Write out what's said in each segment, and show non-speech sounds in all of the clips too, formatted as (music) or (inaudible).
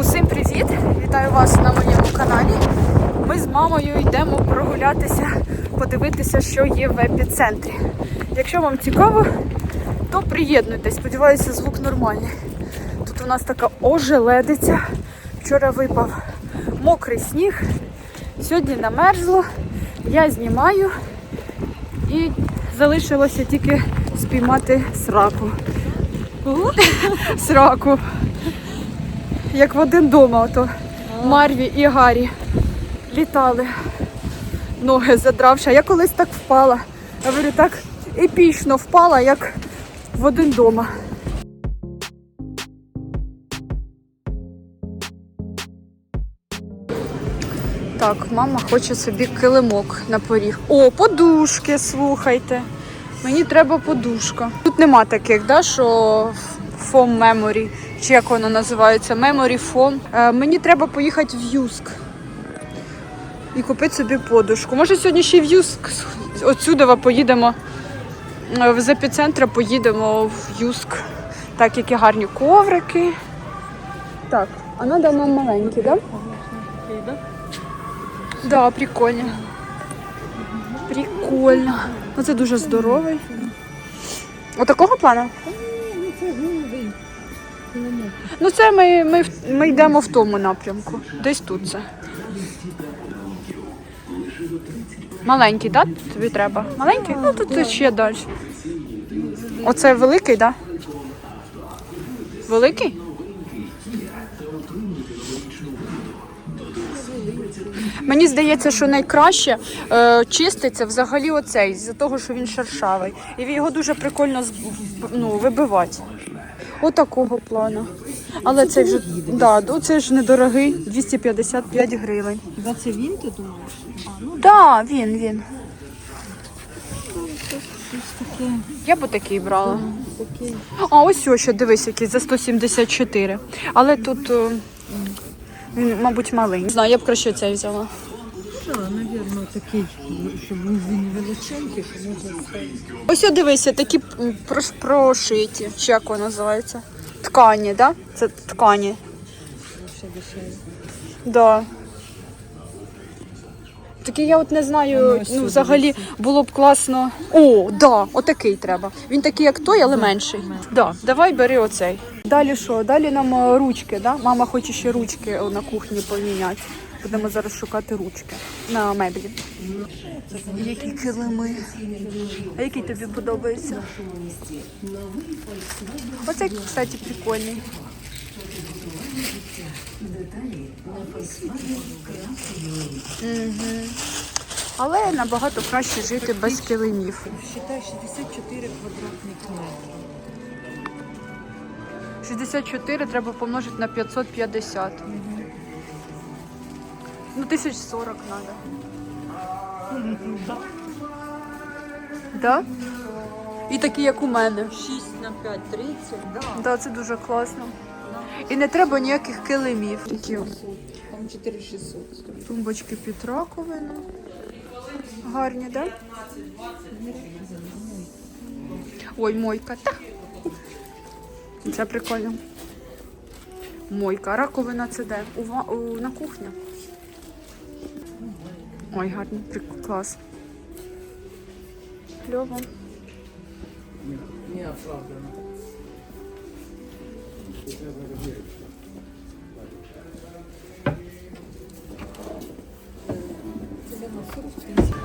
Усім привіт! Вітаю вас на моєму каналі. Ми з мамою йдемо прогулятися, подивитися, що є в епіцентрі. Якщо вам цікаво, то приєднуйтесь. Сподіваюся, звук нормальний. Тут у нас така ожеледиця. Вчора випав мокрий сніг, сьогодні намерзло. Я знімаю і залишилося тільки спіймати сраку. Сраку. Як в один дома, ото Марві і Гаррі літали, ноги задравши. А Я колись так впала. Я говорю, так епічно впала, як в один дома. Так, мама хоче собі килимок на поріг. О, подушки, слухайте. Мені треба подушка. Тут нема таких, да, що фом Memory, чи як воно називається, Memory Foam. Е, мені треба поїхати в Юск і купити собі подушку. Може сьогодні ще й в Юск отсюди поїдемо е, з епіцентра поїдемо в Юск. Так, які гарні коврики. Так, а надо нам маленькі, так? Да? Да, прикольно. Прикольно. Ну це дуже здоровий. Отакого плану? Ну це ми, ми, ми йдемо в тому напрямку. Десь тут це. Маленький, так? Да? Тобі треба? Маленький? Ну тут ще далі. Оце великий, так? Да? Великий? Мені здається, що найкраще е, чиститься взагалі оцей, з-за того, що він шершавий. І його дуже прикольно ну, вибивати. Отакого плану. Але це вже да, це ж недорогий, 255 гривень. Хіба це він, ти думаєш? А, ну да, він, він. Я б такий брала. А ось ось ще дивись, який за 174. Але тут е, він, мабуть, малий. Не знаю, я б краще цей взяла. Що, навірно, такий, щоб він величенький, що можна ставити. Ось о, дивися, такі прошиті, чи як воно називається? Ткані, да? Це ткані. ще. Да. Такі я от не знаю, ну взагалі було б класно. О, да, отакий треба. Він такий, як той, але менший. Да, давай бери оцей. Далі що? Далі нам е, ручки, да? Мама хоче ще ручки е, на кухні поміняти. Будемо зараз шукати ручки на меблі. Які килими. А який тобі подобається? Оцей, кстати, прикольний. Мгм. Але набагато краще жити без килимів. Считай 64 квадратних метри. 64 треба помножити на 550. Ну, 1040 треба. Да? І такі, як у мене. 6 на 5, 30, да. Да, це дуже класно. І не треба ніяких килимів. Такі Там 4600. тумбочки під раковину. Гарні, да? Ой, мойка. Та. Це прикольно. Мойка. Раковина це де? У, ва- у, на кухні. Ой, гарно, прик- клас. Кльово.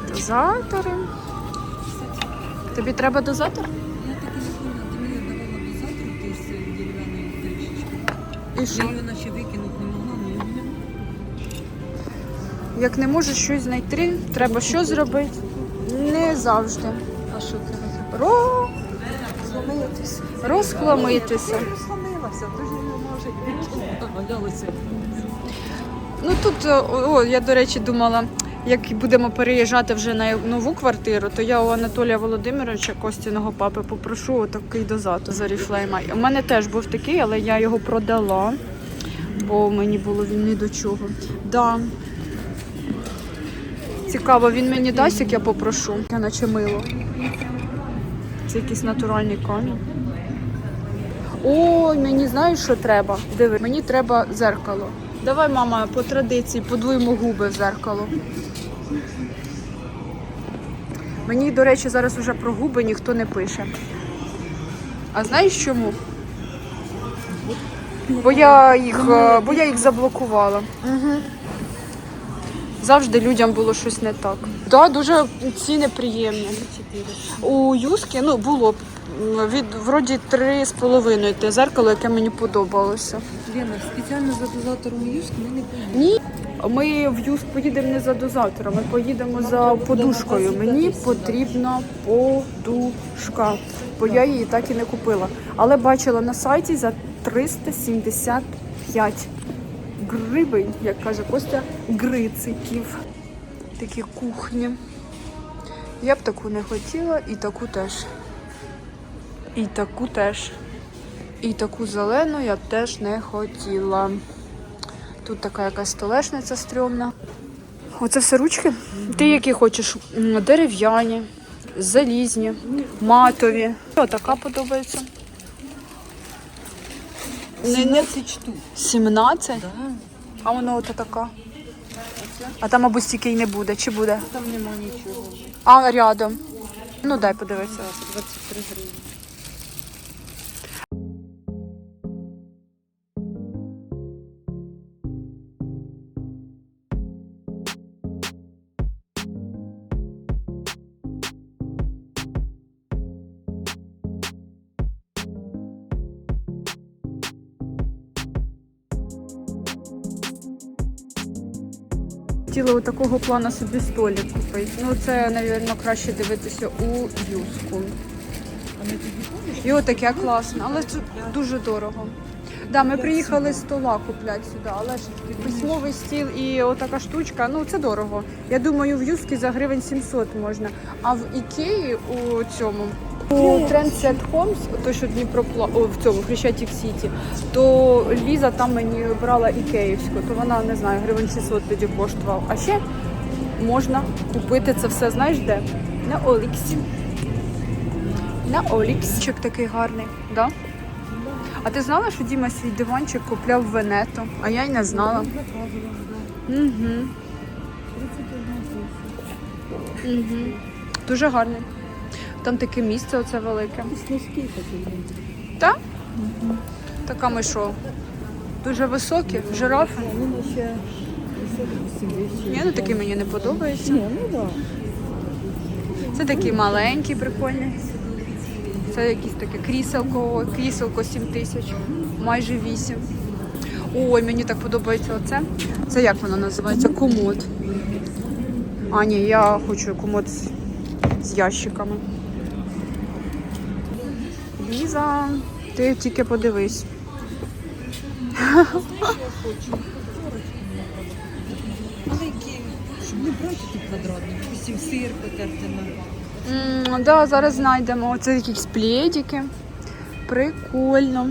Дозатори. Тобі треба дозатор? Я таки не поняла, ти мені давала дозатор якийсь з дерев'яної кришечки. І Я що? Як не можеш щось знайти, треба що зробити? Не завжди. А що це Ро... Розхламитися. Зламилася, дуже не може Ну тут, о, о, я, до речі, думала, як будемо переїжджати вже на нову квартиру, то я у Анатолія Володимировича Костяного папи попрошу такий дозатор за Oriflame. У мене теж був такий, але я його продала, бо мені було він ні до чого. Да. Цікаво, він мені дасть, як я попрошу. Я наче мило. Це якийсь натуральний камінь. Ой, мені знаєш, що треба? Диви, мені треба зеркало. Давай, мама, по традиції подуємо губи в зеркало. Мені, до речі, зараз уже про губи ніхто не пише. А знаєш чому? Бо я їх, е, бо я їх заблокувала. Угу. Завжди людям було щось не так. Да, дуже ціни приємні. У Юски ну, було б від вроді три з половиною те зеркало, яке мені подобалося. Лена, спеціально за дозатором юшки ми не поїдемо. Ні, ми в Юск поїдемо не за дозатором, ми поїдемо за подушкою. Мені потрібна подушка, бо я її так і не купила. Але бачила на сайті за 375 гривень, як каже Костя, грициків. Такі кухні. Я б таку не хотіла, і таку теж. І таку теж. І таку зелену я б теж не хотіла. Тут така якась столешниця стрьомна. Оце все ручки. Ти які хочеш? Дерев'яні, залізні, матові. О, така подобається. Не, не 17 штук. 17? Да. А воно ото така. А там, мабуть, стільки й не буде. Чи буде? Там нема нічого. А, рядом. Ну дай подивитися. 23 гривні. Хотіла такого плану собі столик купити. Ну це, мабуть, краще дивитися у юску. І отаке класне, але це дуже дорого. Да, ми приїхали стола купляти сюди, але ж письмовий стіл і отака штучка, ну це дорого. Я думаю, в Юскі за гривень 700 можна. А в Ікеї у цьому у Trendset Homes, то що Дніпропла о, в цьому Хрещатик Сіті, то Ліза там мені брала ікеївську, то вона не знаю, гривень 600 тоді коштував. А ще можна купити це все, знаєш де? На Оліксі. На Оліксчик такий гарний, да? А ти знала, що Діма свій диванчик купляв в Венето? А я й не знала. Угу. Угу. Дуже гарний. Там таке місце оце велике. Снизький такий. Так? Така ми що? Дуже високі, жирафи. Вони ще Ні, ну такі мені не подобаються. Ні, ну так. Це такі маленькі, прикольні. Це якісь таке кріселко, кріселко 7 тисяч, майже 8. Ой, мені так подобається оце. Це як воно називається? Комод. А, ні, я хочу комод з ящиками. Ліза, ти тільки подивись. Але які, щоб не брати ті квадратні, допустим, сир потерти да, зараз знайдемо. Оце якісь пледики. Прикольно.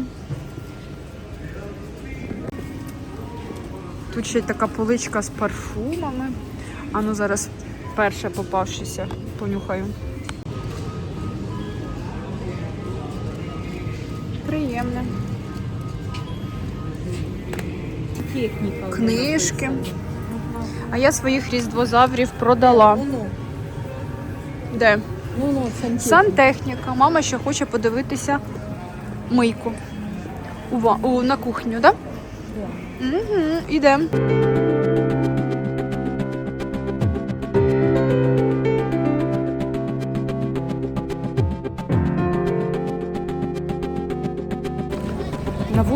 Тут ще й така поличка з парфумами. А ну зараз перше попавшися, понюхаю. Приємне. техніка. Книжки. А я своїх різдвозаврів продала. Де? сантехніка. Сантехніка. Мама ще хоче подивитися мийку. У, на кухню, так? Да? Да. Угу, ідемо.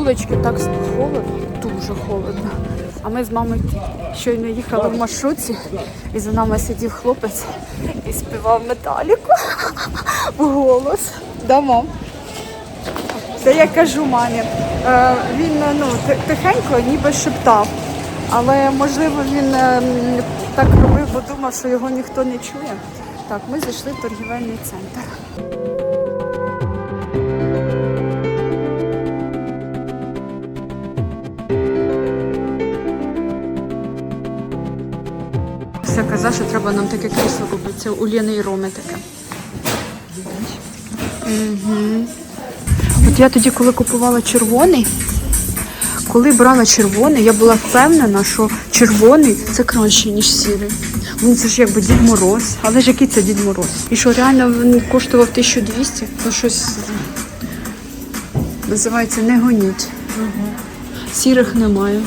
На вуличці так холодно, дуже холодно. А ми з мамою щойно їхали в маршрутці, і за нами сидів хлопець і співав металіку в голос. Да? Це я кажу мамі. Е, він е, ну, тихенько ніби шептав. Але можливо він е, так робив, бо думав, що його ніхто не чує. Так, ми зайшли в торгівельний центр. Казав, що треба нам таке крісло купити. Це у Ліни і Роми таке. Угу. От я тоді, коли купувала червоний, коли брала червоний, я була впевнена, що червоний це краще, ніж сірий. Ну це ж якби Дід Мороз. Але ж який це Дід Мороз? І що реально він коштував 1200, то щось називається не гоніть. Сірих немає.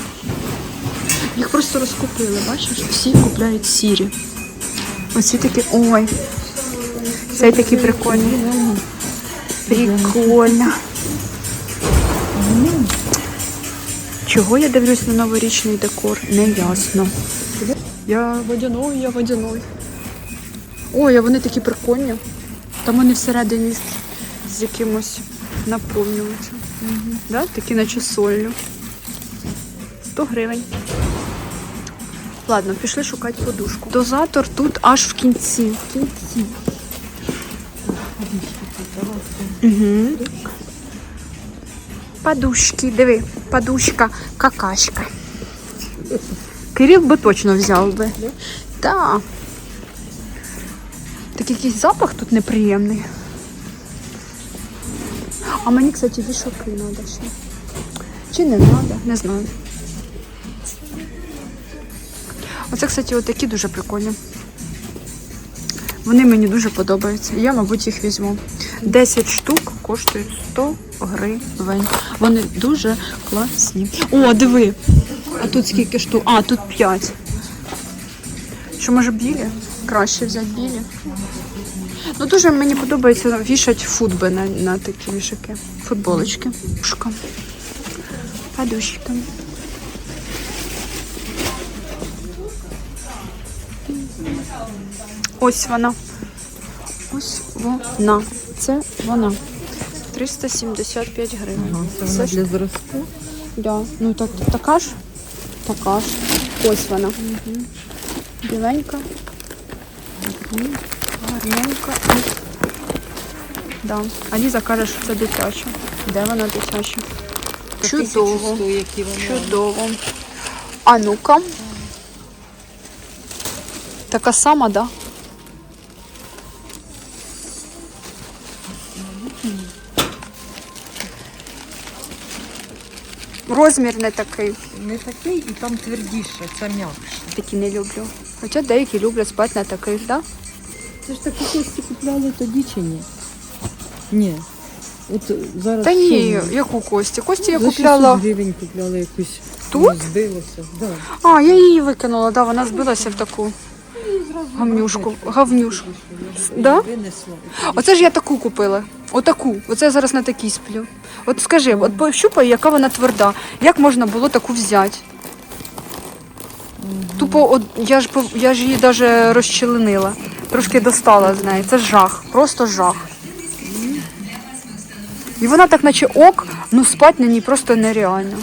Їх просто розкупили, бачиш? Всі купляють сірі. Оці такі. Ой. Цей такий прикольний. Прикольно. Чого я дивлюсь на новорічний декор? Не ясно. Я водяной, я водяной. Ой, а вони такі прикольні. Там вони всередині з- якимось наповнювачем. Да? Такі наче солью. 100 гривень. Ладно, пішли шукати подушку. Дозатор тут аж в кінці. В кінці. Угу. Подушки, диви, подушка, какашка. Кирил би точно взяв би. Так. Так якийсь запах тут неприємний. А мені, кстати, вішаки треба ще. Чи не треба, не знаю. Оце, кстати, от такі дуже прикольні. Вони мені дуже подобаються. Я, мабуть, їх візьму. 10 штук коштують 100 гривень. Вони дуже класні. О, диви! А тут скільки штук? А, тут 5. Що може білі? Краще взяти білі. Ну дуже мені подобається вішати футби на, на такі вішаки. Футболочки. Пушка. Подушка. Ось вона. Ось вона. Це вона. 375 гривень. Це ж для зразку. Да. Ну так, така ж, така ж. Ось вона. Біленька. Мгм. Гарненька. Да. А Ліза каже, що це дитяча. Де вона дитяча? Чудово. Чудово. А ну-ка. Така сама, да? Розмір не такий. Не такий і там твердіше, це м'якше. Такі не люблю. Хоча деякі люблять спати на таких, да? Це ж такі кості купляли тоді чи ні? Ні. От зараз Та ні, що? яку кості? Кості я За 600 купляла. гривень купляли якусь. Тут? ну, Збилося. Да. А, я її викинула, да, вона збилася в таку гавнюшку. Гавнюшку. Да? Оце ж я таку купила. Отаку. Оце я зараз на такій сплю. От скажи, от пощупай, яка вона тверда. Як можна було таку взяти? Тупо, от, я ж пов- я ж її навіть розчленила. Трошки достала з неї. Це жах, просто жах. І вона так, наче ок, ну спати на ній просто нереально.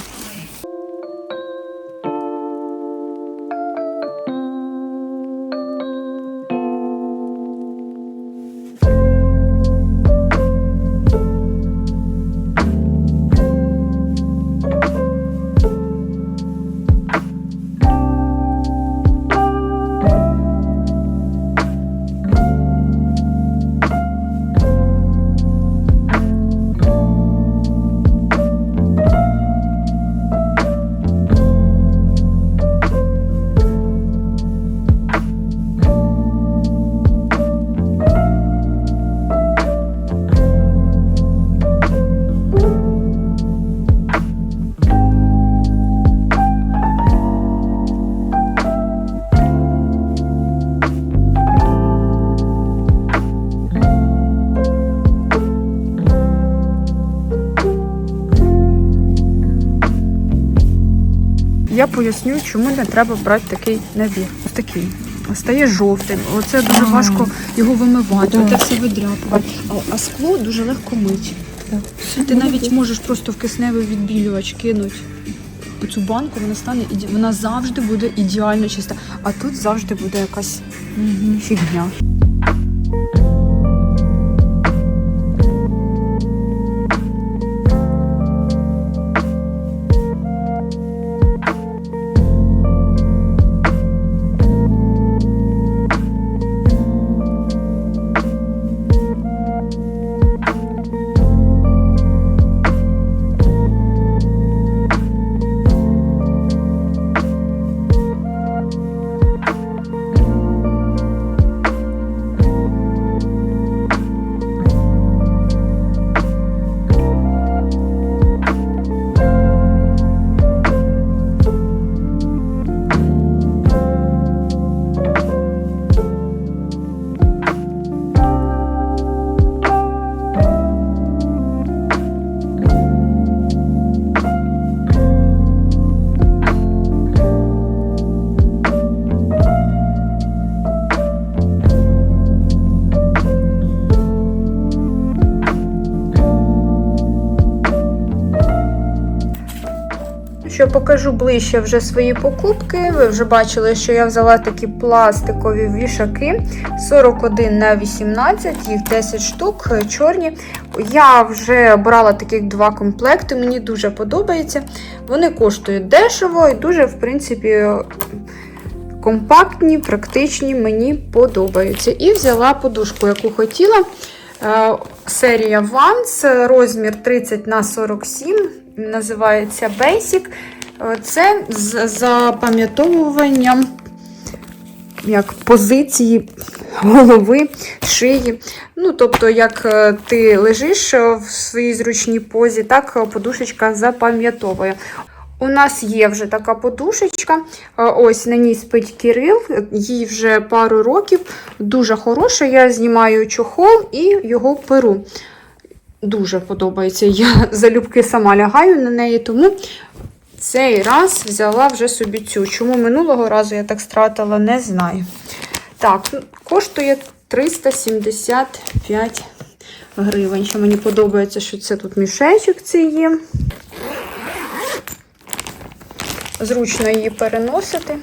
Я поясню, чому не треба брати такий набір. Ось такий. Стає жовтим. Оце дуже важко його вимивати, Да. оце все видряпувати. А, а скло дуже легко мить. Ти навіть можеш просто в кисневий відбілювач кинути цю банку, вона стане іде... вона завжди буде ідеально чиста. А тут завжди буде якась фігня. Що покажу ближче вже свої покупки. Ви вже бачили, що я взяла такі пластикові вішаки 41 на 18, їх 10 штук, е, чорні. Я вже брала таких два комплекти, мені дуже подобається. Вони коштують дешево і дуже, в принципі, компактні, практичні, мені подобаються. І взяла подушку, яку хотіла. Е, Серія Vans, розмір 30 на 47, називається Basic. Це з запам'ятовуванням як позиції голови, шиї. Ну, тобто, як е, ти лежиш е, в своїй зручній позі, так е, подушечка запам'ятовує. У нас є вже така подушечка. Ось на ній спить Кирил, їй вже пару років. Дуже хороша. Я знімаю чохол і його перу. Дуже подобається. Я (laughs) залюбки сама лягаю на неї, тому цей раз взяла вже собі цю. Чому минулого разу я так стратила, не знаю. Так, ну, коштує 375 гривень. Що мені подобається, що це тут мішечок цей є. Зручно її переносити.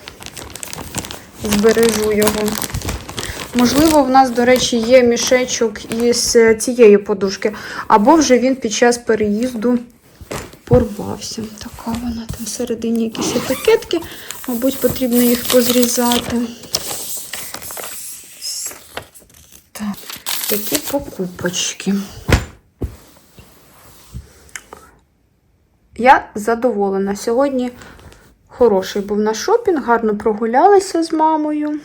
Збережу його. Можливо, в нас, до речі, є мішечок із цієї подушки, або вже він під час переїзду порвався. Така вона там всередині якісь етикетки, мабуть, потрібно їх позрізати. Так, такі покупочки. Я задоволена. Сьогодні хороший був наш шопінг, гарно прогулялися з мамою.